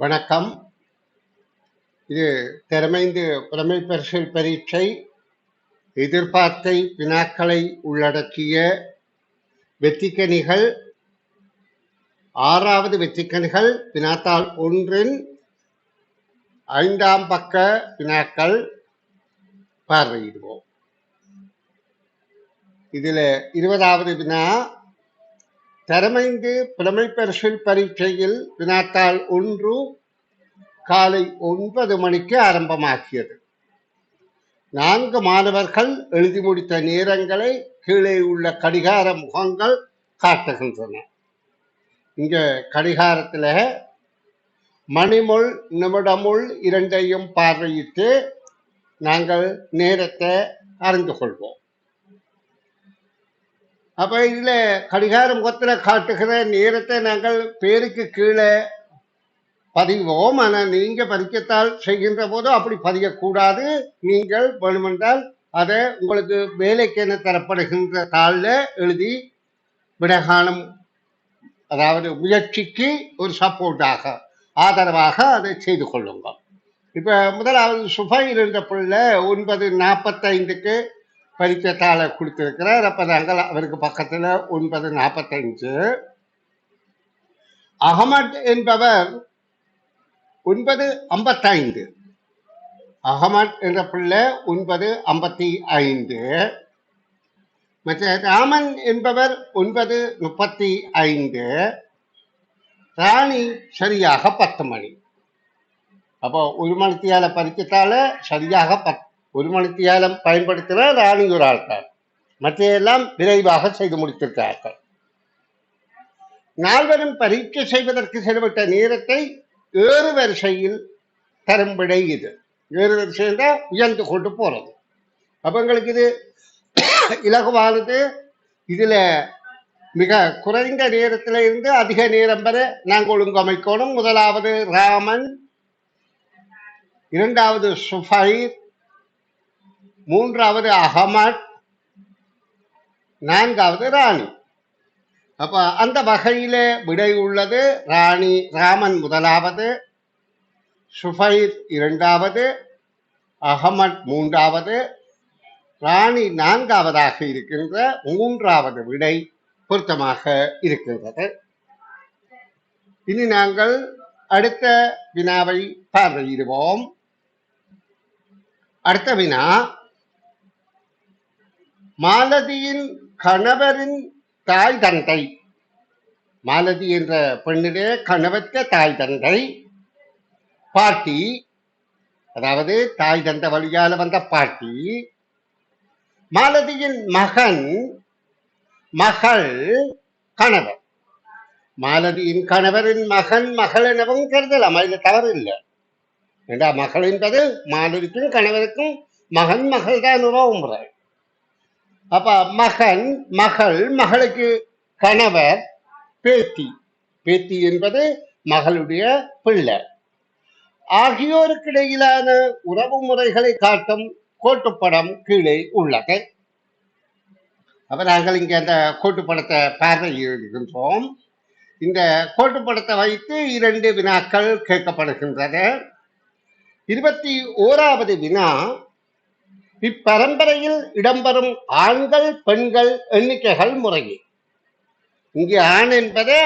வணக்கம். இது திறமைந்து புலமை பரிசில் பரீட்சை எதிர்பார்த்தை வினாக்களை உள்ளடக்கிய வெற்றிக்கணிகள் ஆறாவது வெற்றிக்கணிகள் வினாத்தாள் ஒன்றின் ஐந்தாம் பக்க வினாக்கள் பார்வையிடுவோம். இதில் இருபதாவது வினா தரமைந்து புலமை பரிசில் பரீட்சையில் வினாத்தாள் ஒன்று காலை ஒன்பது மணிக்கு ஆரம்பமாக்கியது நான்கு மாணவர்கள் எழுதி முடித்த நேரங்களை கீழே உள்ள கடிகார முகங்கள் காட்டுகின்றன. இங்க கடிகாரத்தில் மணிமுள் நிமிடமுள் இரண்டையும் பார்வையிட்டு நாங்கள் நேரத்தை அறிந்து கொள்வோம். அப்ப இதுல கடிகார முகத்துல காட்டுகிற நேரத்தை நாங்கள் பேருக்கு கீழே பதிவோம். ஆனால் நீங்க பதிக்கத்தால் செய்கின்ற போது அப்படி பதியக்கூடாது. நீங்கள் வேணுமென்றால் அதை உங்களுக்கு வேலைக்கென தரப்படுகின்ற தாளில் எழுதி விடகானம் அதாவது முயற்சிக்கு ஒரு சப்போர்ட்டாக ஆதரவாக அதை செய்து கொள்ளுங்கள். இப்போ முதலாவது சுபைர் இருந்த பிள்ளை ஒன்பது நாற்பத்தைந்துக்கு பரிச்சை தாளை கொடுத்திருக்கிறார் அவருக்கு பக்கத்தில் ஒன்பது நாற்பத்தஞ்சு அகமட் என்பவர் ஒன்பது ஐம்பத்தைந்து. அகமட் என்ற பிள்ளை ஒன்பது ஐம்பத்தி ஐந்து மற்ற ராமன் என்பவர் ஒன்பது முப்பத்தி ஐந்து ராணி சரியாக பத்து மணி. அப்போ ஒரு மணித்தியால பறிக்கத்தால சரியாக பத் ஒரு மணித்தியாலம் பயன்படுத்துகிற ராணி ஒரு ஆள்கார் மற்றையெல்லாம் விரைவாக செய்து முடித்திருக்கிறார்கள். நால்வரும் பரீட்சை செய்வதற்கு செலவிட்ட நேரத்தை ஏறு வரிசையில் தரும் விடை இது. ஏறு வரிசை என்றால் உயர்ந்து கொண்டு போறது. அப்போ எங்களுக்கு இது இலகுவானது. இதுல மிக குறைந்த நேரத்தில் இருந்து அதிக நேரம் வரை நாங்கள் ஒழுங்கமைக்கணும். முதலாவது ராமன் இரண்டாவது சுஃபைர் மூன்றாவது அகமட் நான்காவது ராணி. அப்ப அந்த வகையில விடை உள்ளது. ராணி ராமன் முதலாவது சுஃபைர் இரண்டாவது அகமட் மூன்றாவது ராணி நான்காவதாக இருக்கின்ற மூன்றாவது விடை பொருத்தமாக இருக்கின்றது. இனி நாங்கள் அடுத்த வினாவை பார்வையிடுவோம். அடுத்த வினா மாலதியின் கணவரின் தாய் தந்தை. மாலதி என்ற பெண்ணிலே கணவற்ற தாய் தந்தை. பாட்டி அதாவது தாய் தந்த வழியால வந்த பாட்டி. மாலதியின் மகன் மகள் கணவர். மாலதியின் கணவரின் மகன் மகள் எனவும் கருதலாம். இது தவறு இல்லை ஏண்டா மகள் என்பது மாலதிக்கும் கணவருக்கும் மகன் மகள் தான் உறவு முறை அப்ப மகன் மகள் மகளுக்கு கணவர் பேத்தி. பேத்தி என்பது மகளுடைய பிள்ளை. ஆகியோருக்கிடையிலான உறவு முறைகளை காட்டும் கோட்டுப்படம் கீழே உள்ளது. அப்ப நாங்கள் இங்க அந்த கோட்டுப்படத்தை பார்வையிடுகின்றோம் இந்த கோட்டுப்படத்தை வைத்து இரண்டு வினாக்கள் கேட்கப்படுகின்றன இருபத்தி ஓராவது வினா இப்பரம்பரையில் இடம்பெறும் ஆண்கள் பெண்கள் எண்ணிக்கைகள் முறையே. இங்கே ஆண் என்பது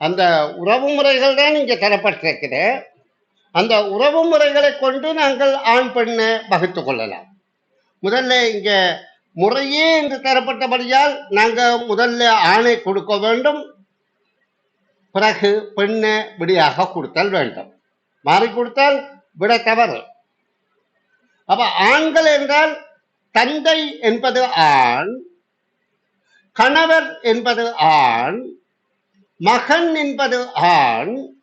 அந்த உறவு முறைகள் தான் இங்கே தரப்பட்டிருக்குது அந்த உறவு முறைகளை கொண்டு நாங்கள் ஆண் பெண்ணை வகுத்து கொள்ளலாம். முதல்ல இங்கே முறையே என்று தரப்பட்டபடியால் நாங்கள் முதல்ல ஆணை கொடுக்க வேண்டும். பிறகு பெண்ணை விடியாக கொடுத்தல் வேண்டும். மாறி கொடுத்தால் விட தவறு அப்ப ஆண்கள் என்றால் தந்தை என்பது ஆண் கணவர் என்பது ஆண் மகன் என்பது ஆண்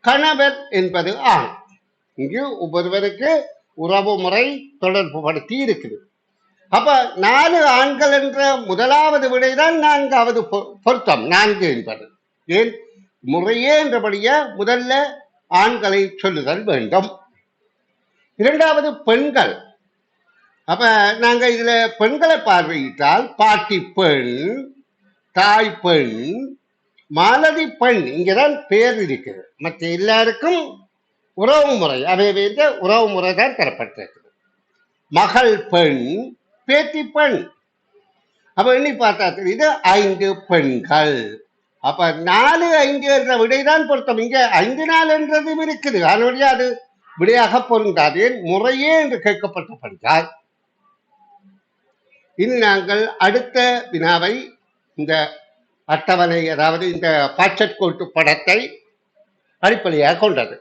கணவர் என்பது ஆண். இங்கு ஒவ்வொருவருக்கு உறவு முறை தொடர்பு படுத்தி இருக்குது. அப்ப நாலு ஆண்கள் என்ற முதலாவது விடைதான் நான்காவது பொ- பொருத்தம். நான்கு என்பது. ஏன்? முறையே என்றபடிய முதல்ல ஆண்களை சொல்லுதல் வேண்டும். இரண்டாவது பெண்கள். அப்ப நாங்க இதுல பெண்களை பார்வையிட்டால் பாட்டி பெண் தாய் பெண் மாலதி பெண் இங்கதான் பேர் இருக்குது மற்ற எல்லாருக்கும் உறவு முறை அவை வைத்த உறவு முறை தான் தரப்பட்டிருக்குது மகள் பெண் பேத்தி பெண். அப்ப எண்ணி பார்த்தா தெரியுது ஐந்து பெண்கள். அப்ப நாலு ஐந்து என்ற விடைதான் பொருத்தம். இங்க ஐந்து நாள் என்றதும் இருக்குது. அதனுடைய அது விடையாக பொருந்தாதேன் முறையே என்று கேட்கப்பட்டபடியால் இனி நாங்கள் அடுத்த வினாவை இந்த அட்டவணை அதாவது இந்த பாச்சட் கோட்டு படத்தை அடிப்படையாக கொண்டது.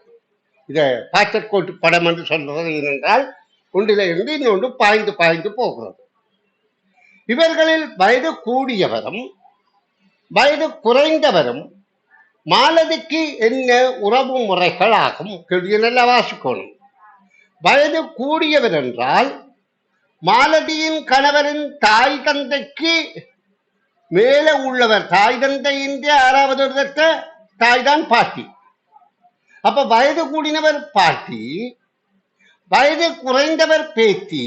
இதை பாச்சட் கோட்டு படம் என்று சொல்றது ஏனென்றால் ஒன்றிலிருந்து இன்னொன்று பாய்ந்து பாய்ந்து போகிறது. இவர்களில் வயது கூடியவரும் வயது குறைந்தவரும் மாலதிக்கு என்ன உறவு முறைகள் ஆகும் கேள்வியை நல்லா வாசிக்கணும். வயது கூடியவர் என்றால் மாலதியின் கணவரின் தாய் தந்தைக்கு மேலே உள்ளவர் தாய் தந்தை தந்தையின்றி ஆறாவது ஒருத்த தாய் தான் பாட்டி. அப்ப வயது கூடினவர் பாட்டி வயது குறைந்தவர் பேத்தி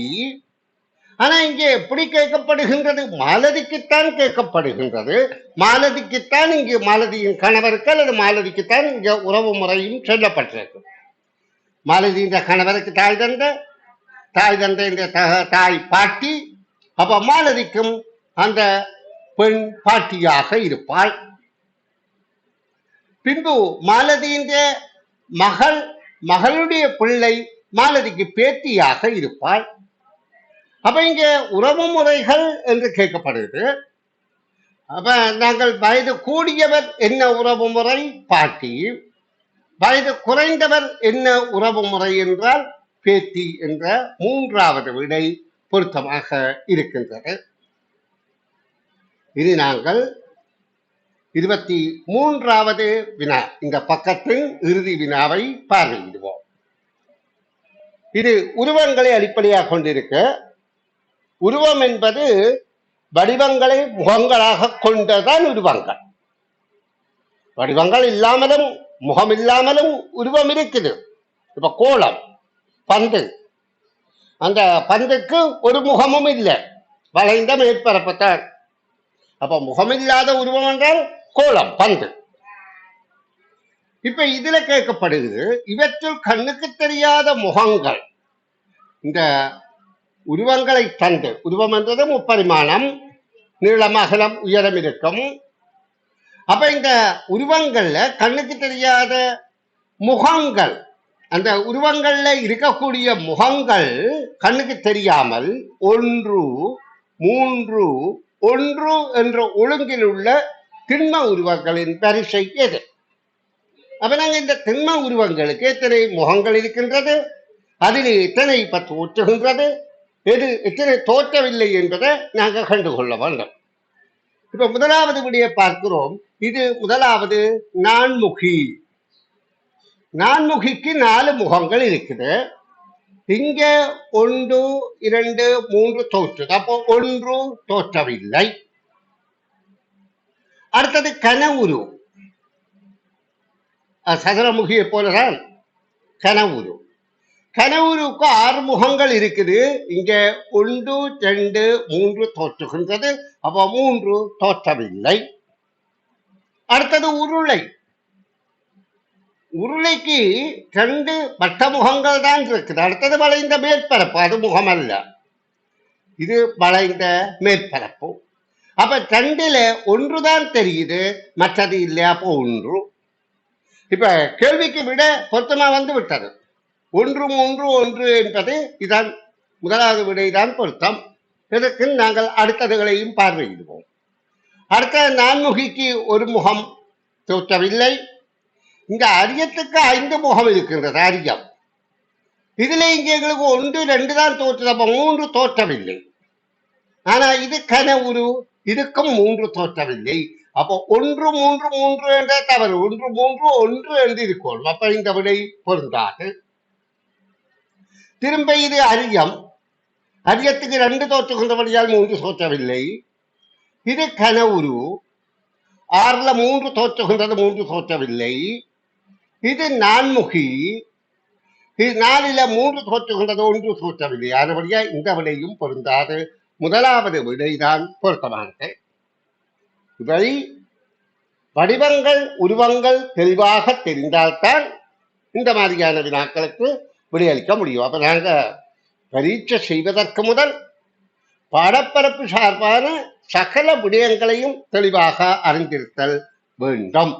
ஆனா இங்கே எப்படி கேட்கப்படுகின்றது? மாலதிக்குத்தான் கேட்கப்படுகின்றது. மாலதிக்குத்தான் இங்கு மாலதியின் கணவருக்கு அல்லது மாலதிக்குத்தான் இங்க உறவு முறையும் சொல்லப்பட்டிருக்கு. மாலதியின் கணவருக்கு தாய் தந்தை தாய் தந்தை தாய் பாட்டி. அப்ப மாலதிக்கும் அந்த பெண் பாட்டியாக இருப்பாள். பின்பு மாலதியின் மகள் மகளுடைய பிள்ளை மாலதிக்கு பேத்தியாக இருப்பாள். அப்ப இங்க உறவு முறைகள் என்று கேட்கப்படுது. அப்ப நாங்கள் வயது கூடியவர் என்ன உறவு முறை? பாட்டி. வயது குறைந்தவர் என்ன உறவு முறை என்றால் பேத்தி என்ற மூன்றாவது விடை பொருத்தமாக இருக்கின்றது. இது நாங்கள் இருபத்தி மூன்றாவது வினா இந்த பக்கத்தின் இறுதி வினாவை பார்வையிடுவோம். இது உருவங்களை அடிப்படையாக கொண்டிருக்க. உருவம் என்பது வடிவங்களை முகங்களாக கொண்டதான் உருவங்கள். வடிவங்கள் இல்லாமலும் முகம் இல்லாமலும் உருவம் இருக்குது. இப்ப கோலம் பந்து அந்த பந்துக்கு ஒரு முகமும் இல்லை. வளைந்த மேற்பரப்புத்தான். அப்ப முகமில்லாத உருவம் என்றால் கோலம் பந்து. இப்ப இதுல கேட்கப்படுகிறது இவற்றுள் கண்ணுக்கு தெரியாத முகங்கள். இந்த உருவங்களை தந்து உருவம் என்றது முப்பரிமாணம். நீளம் அகலம் உயரம் இருக்கும். அப்ப இந்த உருவங்கள்ல கண்ணுக்கு தெரியாத முகங்கள் அந்த உருவங்கள்ல இருக்கக்கூடிய முகங்கள் கண்ணுக்கு தெரியாமல் ஒன்று மூன்று ஒன்று என்ற ஒழுங்கில் உள்ள திண்ம உருவங்களின் வரிசை எது? அப்ப நாங்க இந்த திண்ம உருவங்களுக்கு எத்தனை முகங்கள் இருக்கின்றது? அதில் எத்தனை பத்து ஊற்றுகின்றது? எது எத்தனை தோற்றவில்லை என்பதை நாங்கள் கண்டுகொள்ள வேண்டும். இப்ப முதலாவது விடிய பார்க்கிறோம். இது முதலாவது நான்முகி. நான்முகிக்கு நாலு முகங்கள் இருக்குது. இங்க ஒன்று இரண்டு மூன்று தோற்று. அப்போ ஒன்று தோற்றவில்லை. அடுத்தது கனவுரு. சதுரமுகியை போலதான். கனவுரு. கனவுருக்கு ஆறு முகங்கள் இருக்குது. இங்க ஒன்று ரெண்டு மூன்று தோற்றுகின்றது. அப்போ மூன்று தோற்றவில்லை அடுத்தது உருளை. உருளைக்கு ரெண்டு வட்ட முகங்கள் தான் இருக்குது. அடுத்தது வளைந்த மேற்பரப்பு. அது முகம் அல்ல இது வளைந்த மேற்பரப்பு. அப்ப ரெண்டுல ஒன்றுதான் தெரியுது. மற்றது இல்லையா? அப்போ ஒன்று. இப்ப கேள்விக்கு விட பொருத்தமா வந்து விட்டது. ஒன்று மூன்று ஒன்று என்பது இதான் முதலாவது விடைதான் பொருத்தம். இதற்கு நாங்கள் அடுத்ததுகளையும் பார்வையிடுவோம். அடுத்த நான்முகிக்கு ஒரு முகம் தோற்றவில்லை. இந்த அரியத்துக்கு ஐந்து முகம் இருக்கின்றது அரியம். இதுல இங்க எங்களுக்கு ஒன்று ரெண்டு தான் தோற்றது அப்ப மூன்று தோற்றவில்லை. ஆனா இது கனவுரு இதுக்கும் மூன்று தோற்றவில்லை. அப்போ ஒன்று மூன்று மூன்று என்ற தவறு. ஒன்று மூன்று ஒன்று என்று இருக்கும் அப்ப இந்த விடை பொருந்தாது. திரும்ப இது அரியம். அரியத்துக்கு ரெண்டு தோற்றுகின்றபடியால் மூன்று தோற்றவில்லை. இது கனவுரு ஆறுல மூன்று தோற்றுகின்றது மூன்று தோற்றவில்லை. இது நான்முகி. இது நாலில மூன்று தோற்றுகின்றது ஒன்று தோற்றவில்லை. அதுபடியா இந்த விடையும் பொருந்தாது. முதலாவது விடைதான் பொருத்தமானது. இவை வடிவங்கள் உருவங்கள் தெளிவாக தெரிந்தால்தான் இந்த மாதிரியான வினாக்களுக்கு விடையளிக்க முடியும். அப்ப நாங்க பரீட்சை செய்வதற்கு முதல் பாடப்பரப்பு சார்பான சகல விடயங்களையும் தெளிவாக அறிந்திருத்தல் வேண்டும்.